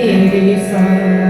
the sun.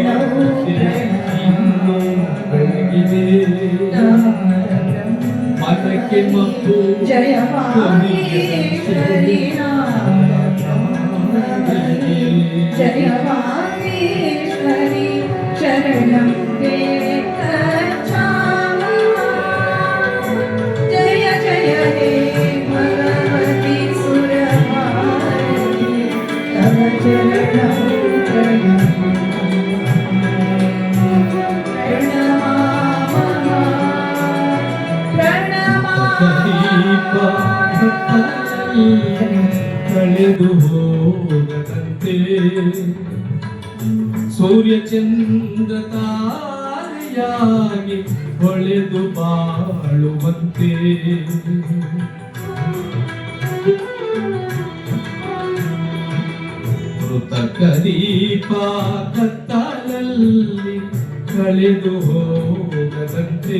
के मतो जय हमारे जय हमारे शरणम देव ದೀಪ ಕಳೆದು ಹೋಗದಂತೆ ಸೂರ್ಯ ಚಂದ್ರ ತಾರೆಯಾಗಿ ಹೊಳೆದು ಬಾಳುವಂತೆ. ಕೃತಕ ದೀಪ ಕತ್ತಲಲ್ಲಿ ಕಳೆದು ಹೋಗದಂತೆ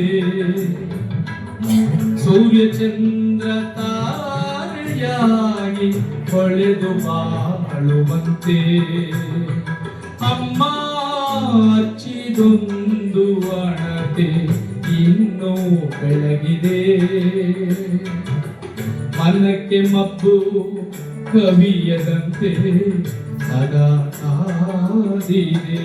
ಸೂರ್ಯ ಚಂದ್ರ ತಾರೆಯಾಗಿ ಹೊಳೆದು ಬಾಳುವಂತೆ ಅಮ್ಮ ಅಚ್ಚಿದೊಂದು ಅಣತೆ ಇನ್ನೂ ಬೆಳಗಿದೆ. ಮನಕ್ಕೆ ಮಬ್ಬು ಕವಿಯದಂತೆ ಸದಾ ಕಾದಿದೆ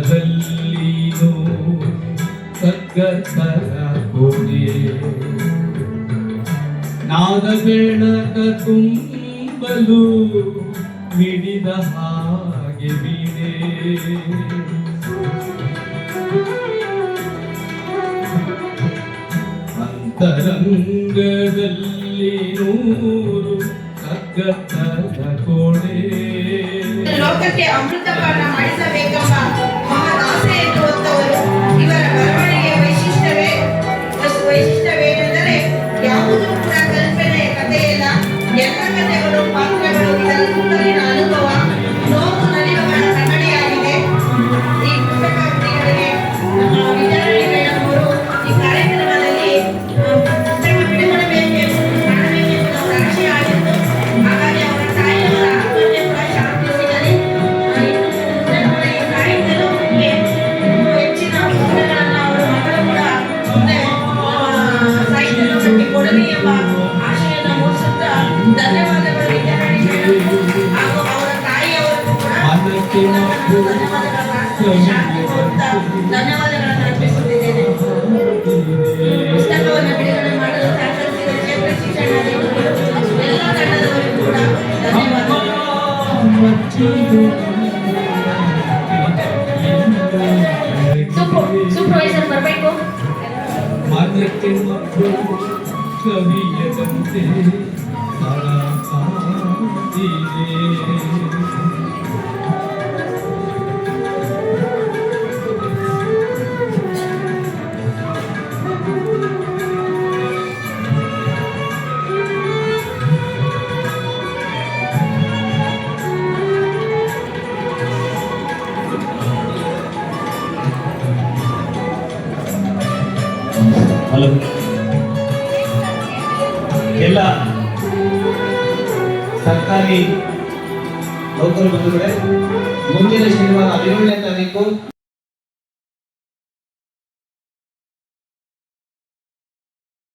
ಅಂತರಂಗದಲ್ಲಿಯೋ ಸಗ್ಗಸರ ಕೊನೆ ನಾದ ತುಂಬಲು ಮಿಡಿದ ಹಾಗೆ ಬೀಡೆ ತರಂಗದಲ್ಲಿ ನೂರು ಅಗ್ಗತನ ಕೊಡೆ ಲೋಕಕ್ಕೆ ಅಮೃತಪಾನ ಮಾಡಿಸಬೇಕಮ್ಮ. ಧನ್ಯವಾದಗಳನ್ನು ಅರ್ಪಿಸುತ್ತಿದ್ದೇನೆ ಪುಸ್ತಕವನ್ನು ಬಿಡುಗಡೆ ಮಾಡಲು ಕೇಂದ್ರ ಶಿಕ್ಷಣ ಎಲ್ಲ ತಂಡದವರು ಕೂಡ ಧನ್ಯವಾದಗಳು ಸೂಪರ್ವೈಸರ್ ಬರಬೇಕು ಮಾನ್ಯತೆ ಮತ್ತು ಕವಿಯದಂತೆ ಎಲ್ಲ ಸರ್ಕಾರಿ ನೌಕರ ಬಂಧುಗಳೇ ಮುಂದಿನ ಶನಿವಾರ ಹದಿನೇಳನೇ ತಾರೀಕು